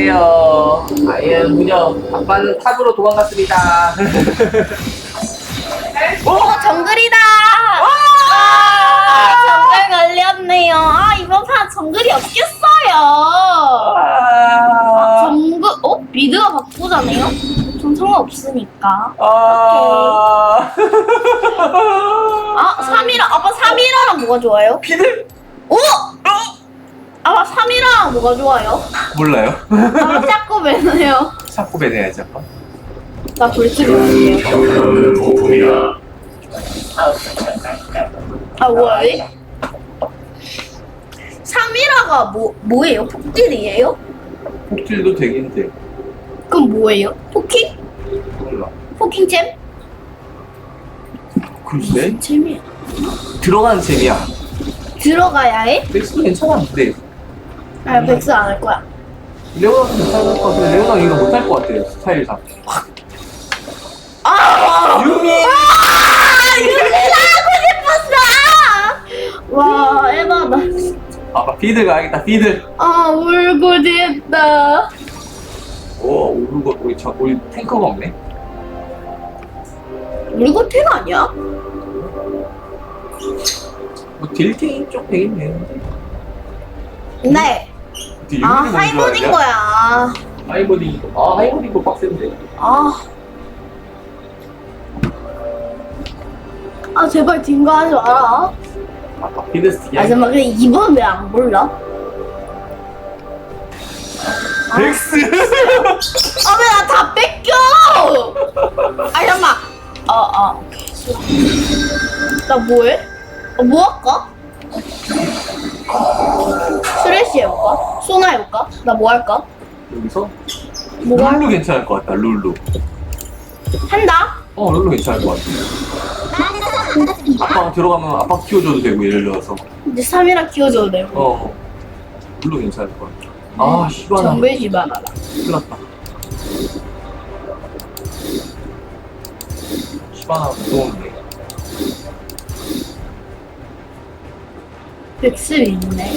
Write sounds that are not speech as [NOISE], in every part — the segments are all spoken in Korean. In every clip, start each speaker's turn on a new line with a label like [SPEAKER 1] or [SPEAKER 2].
[SPEAKER 1] 안녕하세요. 아예 무녀. 아빠는 탑으로 도망갔습니다. [LAUGHS]
[SPEAKER 2] 오 정글이다. 아, 정글 걸렸네요. 아 이번 판 정글이 없겠어요.
[SPEAKER 1] 아,
[SPEAKER 2] 정글 어 미드가 바꾸잖아요. 전 상관없으니까.
[SPEAKER 1] 아,
[SPEAKER 2] 아 3이라 아빠 3이라랑 뭐가 좋아요?
[SPEAKER 1] 피들
[SPEAKER 2] 오! 아빠 3이라랑 뭐가 좋아요?
[SPEAKER 1] 몰라요.
[SPEAKER 2] 아빠 자꾸 매네요.
[SPEAKER 1] 자꾸 배내야지 아빠.
[SPEAKER 2] 나 돌집이
[SPEAKER 3] 부품이야.
[SPEAKER 2] 아 뭐야? 3이라가 뭐 뭐예요? 폭딜이에요?
[SPEAKER 1] 복질도 되긴 돼.
[SPEAKER 2] 그럼 뭐예요? 포킹?
[SPEAKER 1] 몰라.
[SPEAKER 2] 포킹잼?
[SPEAKER 1] 글쎄
[SPEAKER 2] 잼이야.
[SPEAKER 1] 들어가는 재미야.
[SPEAKER 2] 들어가야 해?
[SPEAKER 1] 넥스도 괜찮았는데
[SPEAKER 2] 아 백스 안할 거야.
[SPEAKER 1] 레오나도 괜찮을 것 같은데 레오나 이거 못할 것 같아 스타일상.
[SPEAKER 2] 아!
[SPEAKER 1] 유미.
[SPEAKER 2] 아! 유리가 하고 싶었어! 와 에바다.
[SPEAKER 1] 아빠 피들 가야겠다 피들.
[SPEAKER 2] 아 울고 됐다.
[SPEAKER 1] 오 오르고 우리 저 우리 탱커가 없네.
[SPEAKER 2] 울고 텐 아니야?
[SPEAKER 1] 뭐 딜게임 쪽 되겠네.
[SPEAKER 2] 네.
[SPEAKER 1] 근데
[SPEAKER 2] 아 하이버인
[SPEAKER 1] 알냐?
[SPEAKER 2] 거야.
[SPEAKER 1] 하이버딩. 아 하이버딩도 빡센데.
[SPEAKER 2] 아. 아 제발 딩거 하지 마라.
[SPEAKER 1] 아빠 피드스틱.
[SPEAKER 2] 아 잠깐 근데 이번 왜 안 골라?
[SPEAKER 1] 넥스.
[SPEAKER 2] 아 왜 나 다 뺏겨? 아 잠깐. 아아 오케이. 나 뭐해? 어, 뭐 할까? 스레시 해볼까? 소나 해볼까? 나 뭐 할까?
[SPEAKER 1] 여기서
[SPEAKER 2] 뭐가
[SPEAKER 1] 룰루 괜찮을 것 같다. 룰루.
[SPEAKER 2] 한다?
[SPEAKER 1] 어 룰루 괜찮을 것 같아. 아빠가 들어가면 아빠 키워줘도 되고 예를 들어서.
[SPEAKER 2] 이제 3이라 키워줘도 되고
[SPEAKER 1] 어. 룰루 괜찮을 것 같아. 아 시바나.
[SPEAKER 2] 정배지 말아라
[SPEAKER 1] 큰일 났다. 시바나 무서운데.
[SPEAKER 2] 백스 있네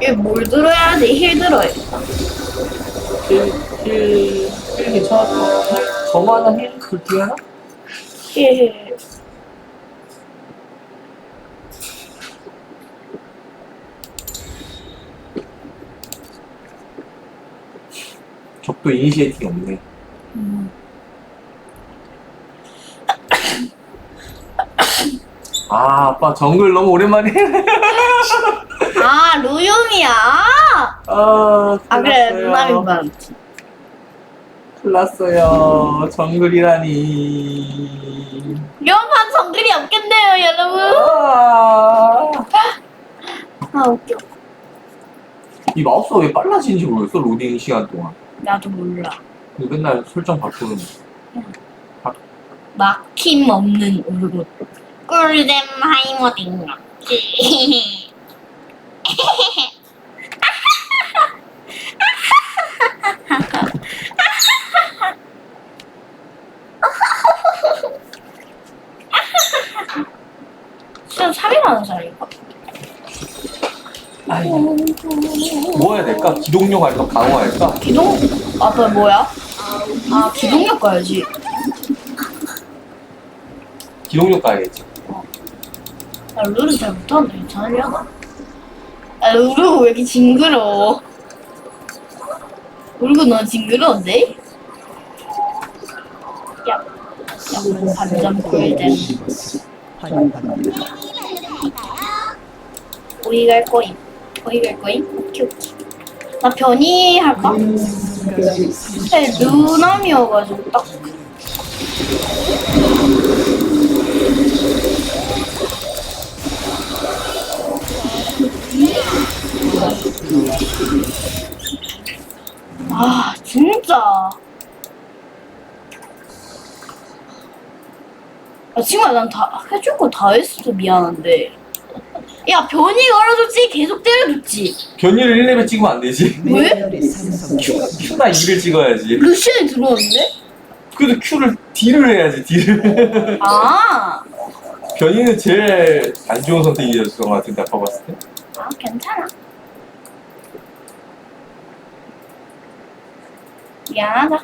[SPEAKER 2] 이뭘 들어야 돼? 힐 들어야겠다
[SPEAKER 1] 힐, 힐, 힐 괜찮을 것 같아. 저만한 힐? 둘 중에 하나?
[SPEAKER 2] 힐
[SPEAKER 1] 적도 이니시에이팅이 없네.
[SPEAKER 2] 음.
[SPEAKER 1] 아, 아빠 정글 너무 오랜만에. [LAUGHS]
[SPEAKER 2] 아 루용이야
[SPEAKER 1] 아,
[SPEAKER 2] 아 그래. 반
[SPEAKER 1] 큰일 났어요. 정글이라니.
[SPEAKER 2] 이런판 정글이 없겠네요 여러분
[SPEAKER 1] 아,
[SPEAKER 2] 아 웃겨
[SPEAKER 1] 이 마우스가 왜 빨라지는지 모르겠어, 로딩 시간 동안.
[SPEAKER 2] 나도 몰라
[SPEAKER 1] 근데 맨날 설정 바꾸는.
[SPEAKER 2] 막힘 없는 오르고 꿀잼 하이머딩 진짜 3이라는 자리인가?
[SPEAKER 1] 아이, 뭐 해야 될까? 기동용 할까? 강화 할까?
[SPEAKER 2] 기동? 아빠 뭐야? 아 기동력 가야지
[SPEAKER 1] 기동용 가야겠지.
[SPEAKER 2] 아, 룰은 잘 못하는데 괜찮으려나? 아, 룰은 왜 이렇게 징그러워? 울고 넌 징그러운데? 야, 야, 반전 꿀잼. 오이 갈 거임. 오이 갈 거임? 오케이, 오케이. 나 변이 할까? 네, 누남이어가지고 딱. 아, 진짜. 아, 친구야, 난 다, 해줄 거 다 했어. 미안한데. 야, 변이 걸어줬지? 계속 때려줬지?
[SPEAKER 1] 변이를 1레벨 찍으면 안 되지.
[SPEAKER 2] 왜?
[SPEAKER 1] Q가, Q나 2를 찍어야지.
[SPEAKER 2] 루시안이 들어오는데?
[SPEAKER 1] 그래도 Q를 D를 해야지, D를.
[SPEAKER 2] 아,
[SPEAKER 1] 변이는 제일 안 좋은 선택이었을 것 같은데 아까 봤을 때.
[SPEAKER 2] 아, 괜찮아. 미안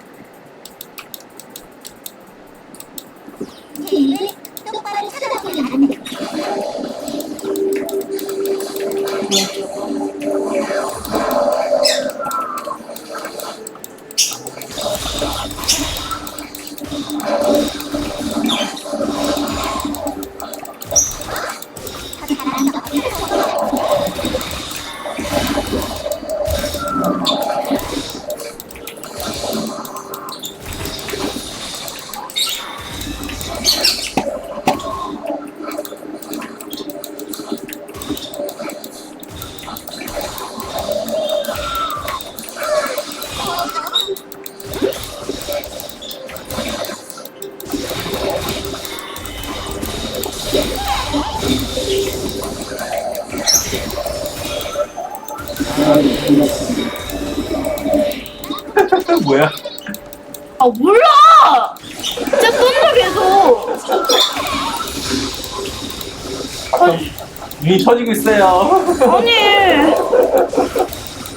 [SPEAKER 1] 눈이 터지고 있어요.
[SPEAKER 2] 아니,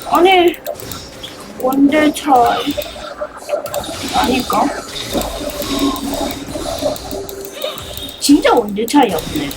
[SPEAKER 2] 아니, 원딜 차이. 아닐까? 진짜 원딜 차이 없네.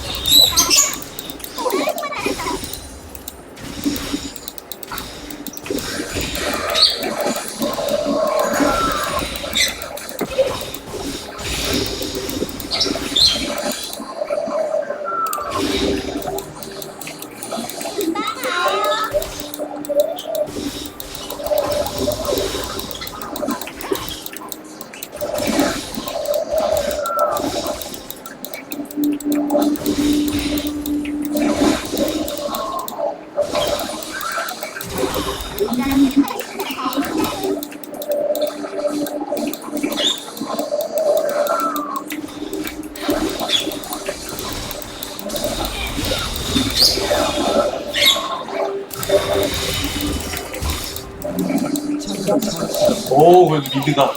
[SPEAKER 1] 오, 그래도 미드가.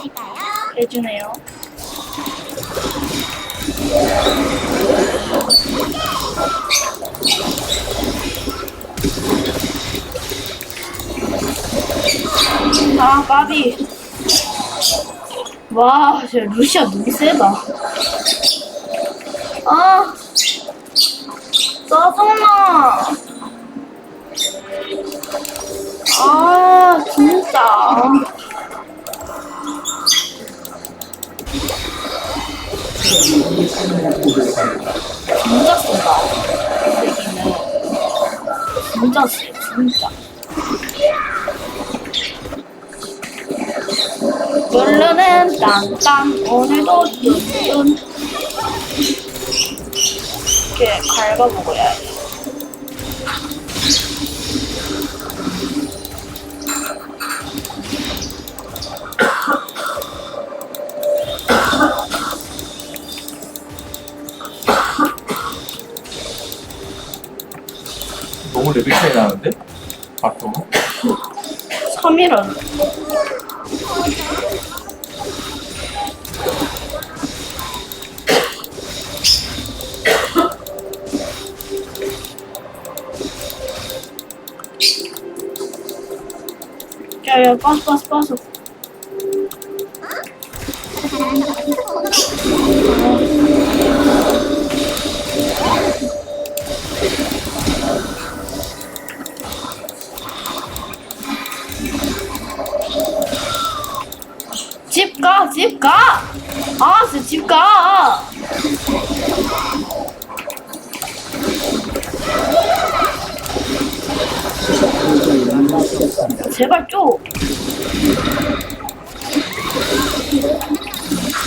[SPEAKER 2] 해주네요. 아, 까비. 와, 저 루시아 너무 세다. 아, 짜증나. 아, 진짜. 진짜 세다. 세기는 진짜 세, 진짜. 블루는 땅땅 오늘도 뚠뚠 이렇게 갉아 먹어야 해.
[SPEAKER 1] 차이 나는데? 바텀.
[SPEAKER 2] 3일은 야 야 빠져 빠져 빠져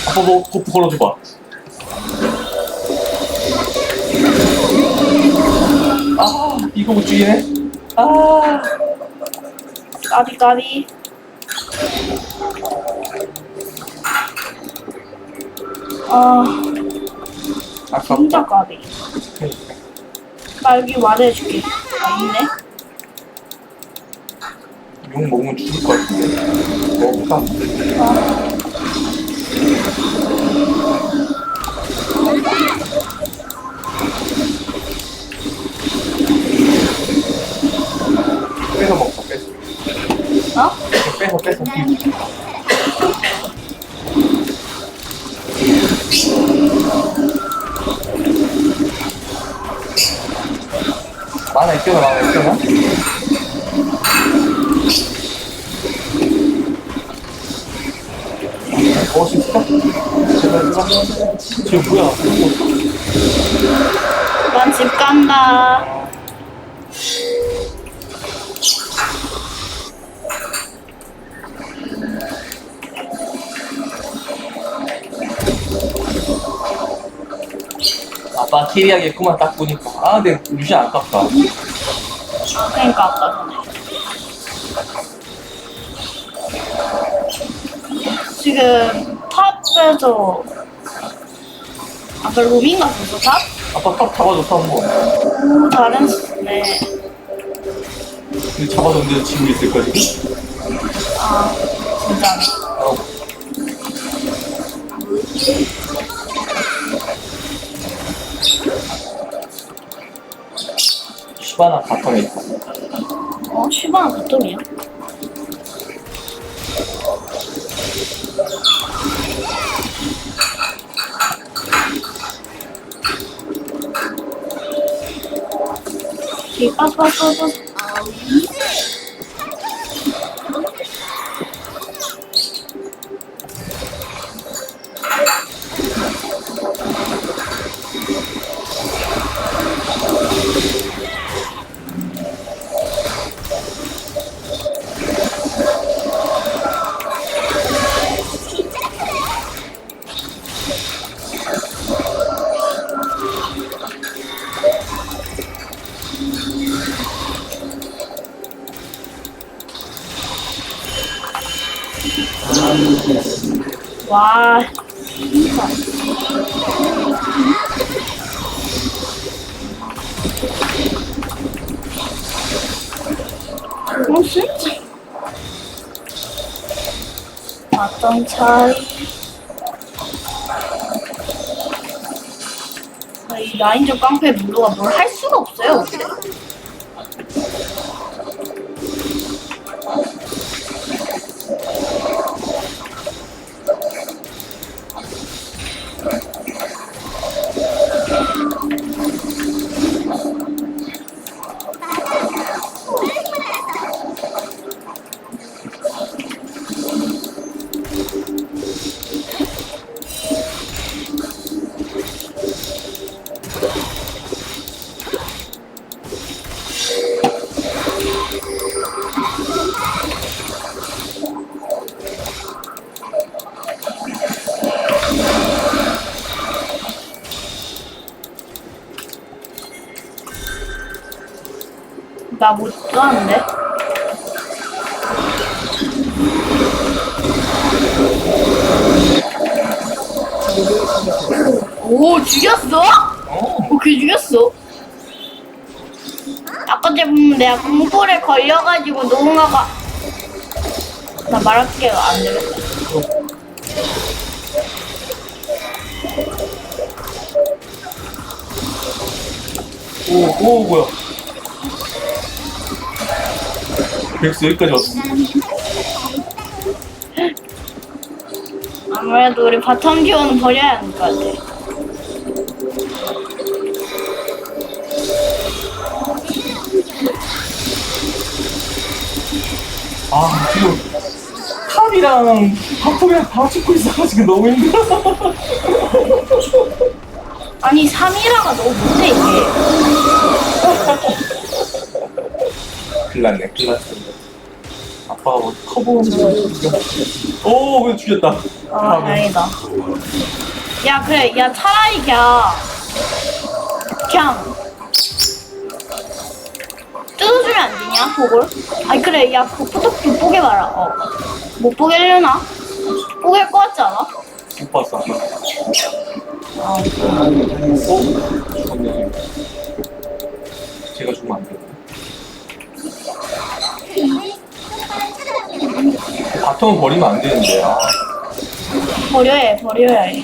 [SPEAKER 1] 아빠 너 버프 걸어줘봐. 아, 이거 못 죽이네. 아,
[SPEAKER 2] 까비, 까비. 아,
[SPEAKER 1] 아까
[SPEAKER 2] 진짜 까비. 나 여기 말해줄게. 아, 있네.
[SPEAKER 1] 욕 먹으면 죽을 것 같은데. 어, 먹다.
[SPEAKER 2] 빼서 먹어, 빼서. 어? 빼서, 빼서.
[SPEAKER 1] 만화 있잖아, 만화 있잖아. 먹을 수 있을까? 제발, 제발. 지금 뭐야?
[SPEAKER 2] 난 집 간다.
[SPEAKER 1] 아빠 키리하겠구만, 딱 보니까. 아, 근데 루시 아깝다.
[SPEAKER 2] 그러니까 아까 전에. 지금 탑에서 아까 로빈 갔었어 탑?
[SPEAKER 1] 아빠 탑 잡아줬어, 한 번.
[SPEAKER 2] 오 잘했네.
[SPEAKER 4] 근데 잡아줬는데 지고 있을까 지금?
[SPEAKER 2] 아 진짜.
[SPEAKER 1] 어. 시바나 바텀에 있다.
[SPEAKER 2] 어 시바나 바텀이야? 이 빠빠빠빠 어 진짜 어떤 차이 아, 이 라인전 깡패 블루가 뭘 할 수가 없어요 나못 가는데? 오 죽였어? 오, 그 죽였어? 아까 전에 내가 공포에 걸려가지고 누군가가 나 말할게요 안 되겠다
[SPEAKER 4] 오, 오 뭐야? 백스 여기까지 왔어.
[SPEAKER 2] 아무래도 우리 바텀 지원은 버려야 할것 같아
[SPEAKER 1] 아, 지금 탑이랑 바텀이랑 다 찍고 있어가지고 너무 힘들어. [LAUGHS]
[SPEAKER 2] 아니 3이라가 너무 못해 이게
[SPEAKER 4] 큰일 났네, 큰일 났어.
[SPEAKER 1] 뭐 커버하는 거.
[SPEAKER 4] 오, 그래 죽였다.
[SPEAKER 2] 아 다행이다 야 그래 야 차라리 그냥 그냥 뜯어주면 안 되냐 그걸? 아니 그래 야 그거 포토 뽀개 봐라 어못 보게 하려나? 뽀개 것 같지 않아?
[SPEAKER 4] 못 봤어. 아까.
[SPEAKER 2] 아
[SPEAKER 4] 어? 죽었네. 제가 죽으면 안 돼. 바텀은 버리면 안 되는데. 아,
[SPEAKER 2] 버려야 해 버려야 해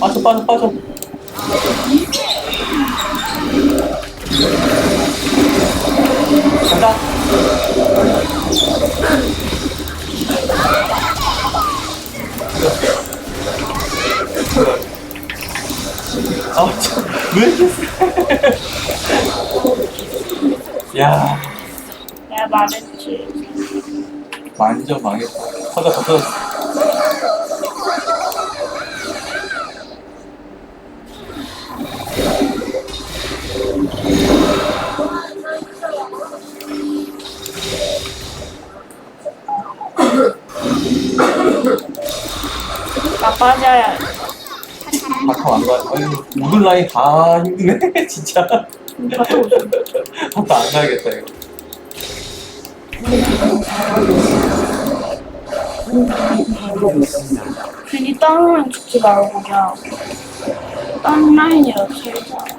[SPEAKER 5] 게임이
[SPEAKER 1] 빠져 빠져 빠져 간다 아참왜 이렇게 세? 야
[SPEAKER 2] 내가 말했지.
[SPEAKER 1] 완전 망했다 터졌어 터졌어
[SPEAKER 2] 돼.
[SPEAKER 1] 바텀 안 가. 아니, 모든 라인 다 힘드네, [LAUGHS] 진짜. 바텀 안 가야겠다, 이거.
[SPEAKER 2] 괜히 다른 라인 죽지 말고 그냥 다른 라인이라도 살자.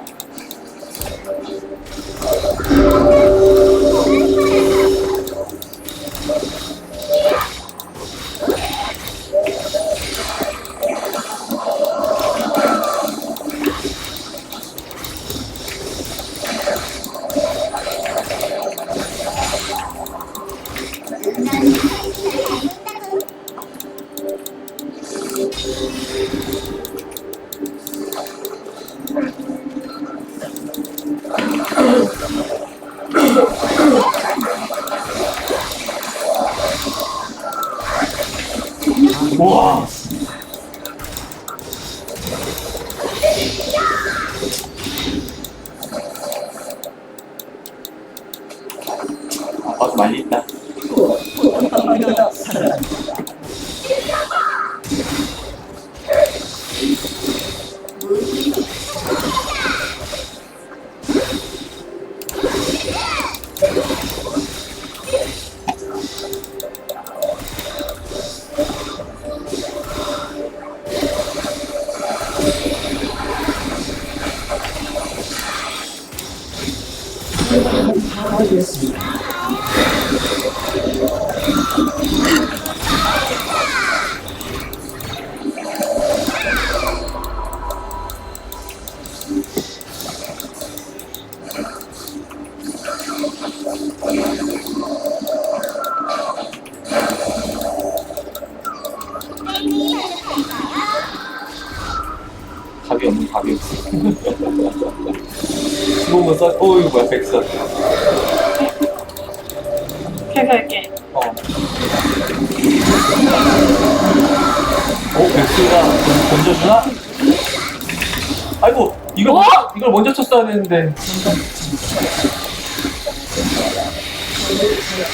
[SPEAKER 1] 답이 없는 답이 없어. 15분 써, 어, 이거 뭐야, 백선.
[SPEAKER 2] 해갈게.
[SPEAKER 1] 어. 어, 백수가 던- 던져주나? 아이고, 이걸,
[SPEAKER 2] 뭐?
[SPEAKER 1] 이걸 먼저 쳤어야 되는데.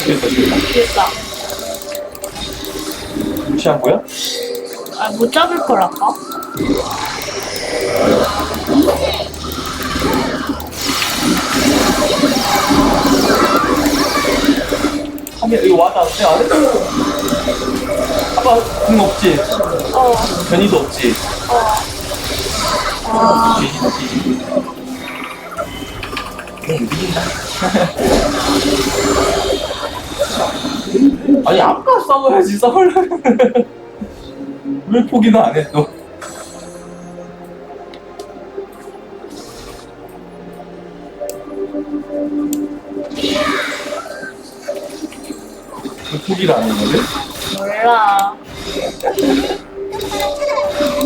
[SPEAKER 1] 됐다, 됐다.
[SPEAKER 2] 됐다.
[SPEAKER 1] 무시한 거야?
[SPEAKER 2] 아, 못 잡을 걸 아까?
[SPEAKER 1] 하면 이거 왔다, 내 아래 아빠 등 없지?
[SPEAKER 2] 어,
[SPEAKER 1] 변이도 없지?
[SPEAKER 2] 어. 아.
[SPEAKER 1] 응, 뒤진다. [LAUGHS] 아니, 아까 싸워야지, 싸우려면. [LAUGHS] 왜 포기는 안 해, 또? 안 했는데?
[SPEAKER 2] 몰라.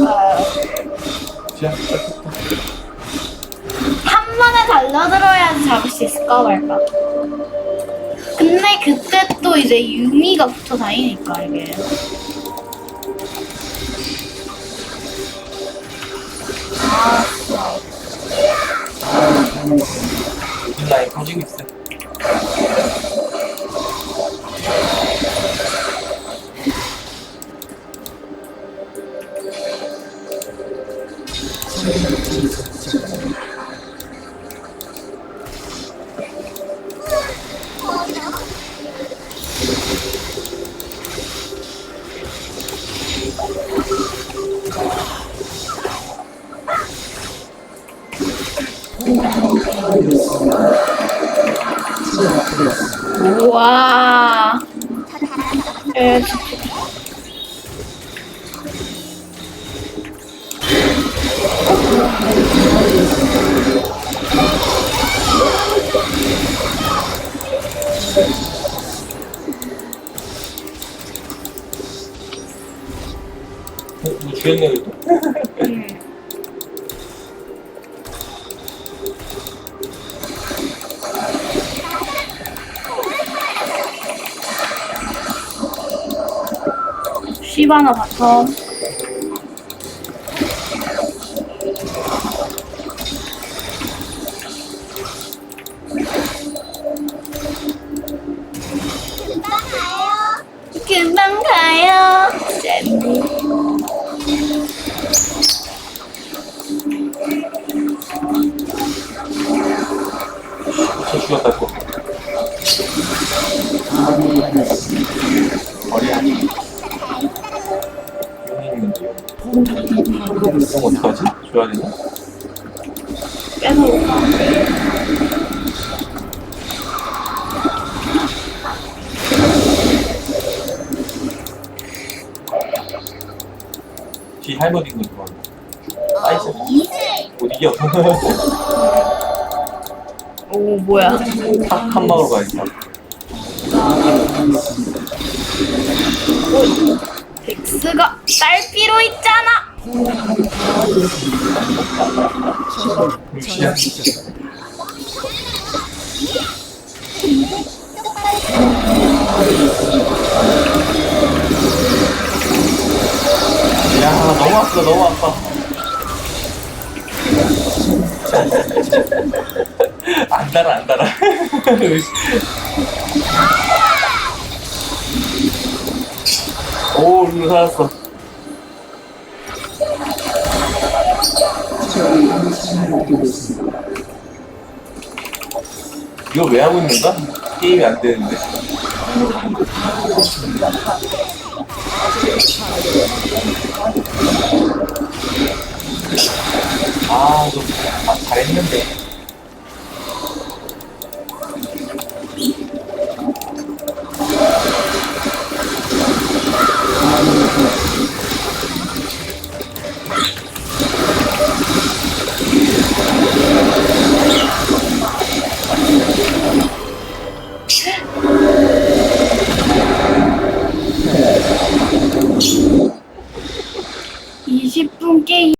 [SPEAKER 2] 아,
[SPEAKER 1] 그냥
[SPEAKER 2] 한 번에 달려들어야지 잡을 수 있을까 말까. 근데 그때 또 이제 유미가 붙어 다니니까 이게. 아,
[SPEAKER 1] 모든 라인 터지고 있어.
[SPEAKER 2] 우와. 에. 어, 이거
[SPEAKER 1] 죽였네, 이거. 도.
[SPEAKER 2] 음. 시바
[SPEAKER 1] 그럼 어떡하지? 줘야 되나?
[SPEAKER 2] 뺏어올까
[SPEAKER 1] 뒤 할머니 있는 거. 나이스.
[SPEAKER 6] 이슬.
[SPEAKER 1] 못 이겨.
[SPEAKER 2] 오 뭐야
[SPEAKER 1] 한, 한 방으로 가야겠다.
[SPEAKER 2] 덱스가 딸피로 있잖아
[SPEAKER 1] 야, 너무 아프다, 너무 아파. 안 달아, 안 달아. 오, 이거 살았어. 이거 왜 하고 있는 거야? 게임이 안 되는데. 아, 좀, 아, 잘했는데. 用这一